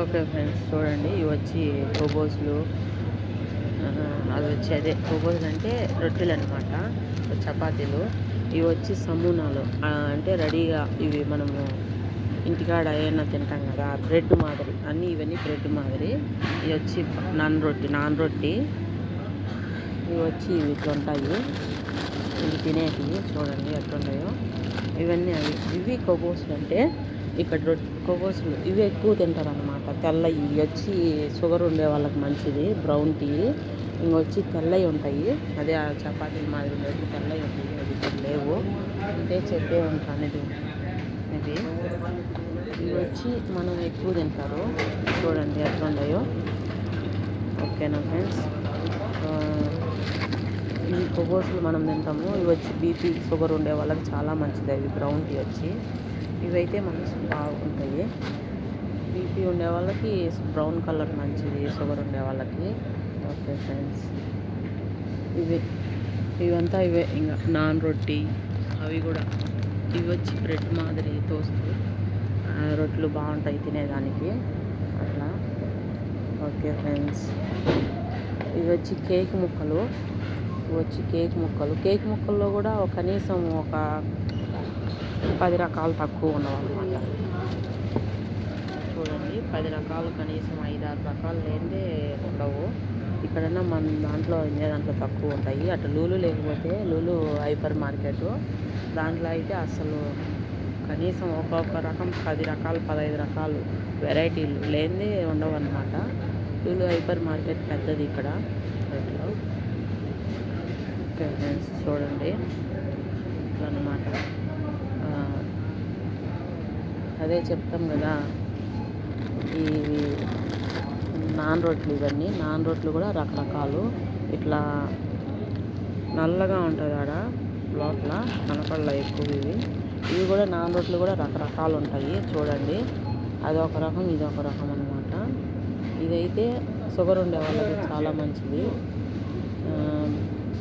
Okay friends చూడండి ఇవి వచ్చి కోబోస్లు అది వచ్చి అదే కోబోస్లు అంటే రొట్టెలు అనమాట చపాతీలు. ఇవి వచ్చి సమూనాలు. అంటే రెడీగా ఇవి మనము ఇంటికాడ ఏమన్నా తింటాం కదా బ్రెడ్ మాదిరి. అన్నీ ఇవన్నీ బ్రెడ్ మాదిరి. ఇవి వచ్చి నాన్ రొట్టి నాన్ రొట్టి. ఇవి వచ్చి ఇవి ఇట్లా ఉంటాయి. ఇవి తినేటివి చూడండి ఎట్లున్నాయో. ఇవన్నీ అవి. ఇవి కొవ్వోసులు అంటే ఇక్కడ రొట్టె ఇవి ఎక్కువ తింటారనమాట తెల్ల తెల్లవి ఇవి వచ్చి షుగర్ ఉండే వాళ్ళకి మంచిది బ్రౌన్ టీ. ఇంకొచ్చి తెల్లవి ఉంటాయి. అదే ఆ చపాతీలు మాదిరి ఉండేవి తెల్లవి ఉంటాయి. అవి ఇక్కడ లేవు. అంటే చెప్పే ఉంటాను ఇది. ఇది. ఇవి వచ్చి మనం ఎక్కువ తింటారు. చూడండి ఎట్లా ఉన్నాయో. ఓకేనా ఫ్రెండ్స్? ఈ కొబ్బోసులు మనం తింటాము. ఇవి వచ్చి బీపీ షుగర్ ఉండే వాళ్ళకి చాలా మంచిది. అవి బ్రౌన్ టీ వచ్చి. ఇవైతే మనసు బాగుంటాయి. బీపీ ఉండే వాళ్ళకి బ్రౌన్ కలర్ మంచిది షుగర్ ఉండే వాళ్ళకి. Okay friends. ఇవి ఇవంతా ఇవే ఇంకా నాన్ రొట్టి అవి కూడా. ఇవి వచ్చి బ్రెడ్ మాదిరి తోస్తూ రొట్టెలు బాగుంటాయి తినేదానికి. అట్లా. Okay friends. ఇవి వచ్చి కేక్ ముక్కలు. ఇవి వచ్చి కేక్ ముక్కలు. కేక్ ముక్కల్లో కూడా కనీసం ఒక పది రకాలు తక్కువ ఉన్నవన్నమాట. చూడండి పది రకాలు కనీసం ఐదు ఆరు రకాలు లేనిదే ఉండవు. ఇక్కడన్నా మన దాంట్లో ఇండియా దాంట్లో తక్కువ ఉంటాయి. అటు లూలు లేకపోతే లూలు హైపర్ మార్కెట్. దాంట్లో అయితే అసలు కనీసం ఒక్కొక్క రకం పది రకాలు పదహైదు రకాలు వెరైటీలు లేనిదే ఉండవు అనమాట లూలు హైపర్ మార్కెట్ పెద్దది ఇక్కడ. చూడండి. ఇట్లా అనమాట అదే చెప్తాం కదా. ఈ నాన్ రొట్లు ఇవన్నీ. నాన్ రొట్లు కూడా రకరకాలు. ఇట్లా నల్లగా ఉంటుంది ఆడ లోపల. కనపడల ఎక్కువ ఇవి. ఇవి కూడా నాన్ రొట్లు కూడా రకరకాలు ఉంటాయి. చూడండి. అదొక రకం ఇది ఒక రకం అనమాట ఇదైతే షుగర్ ఉండే వాళ్ళకి చాలా మంచిది.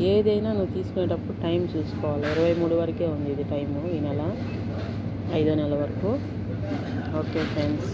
ఏదైనా నువ్వు తీసుకునేటప్పుడు టైం చూసుకోవాలి. ఇరవై మూడు వరకే ఉంది ఇది టైము ఈ నెల. ఐదో నెల వరకు. Okay friends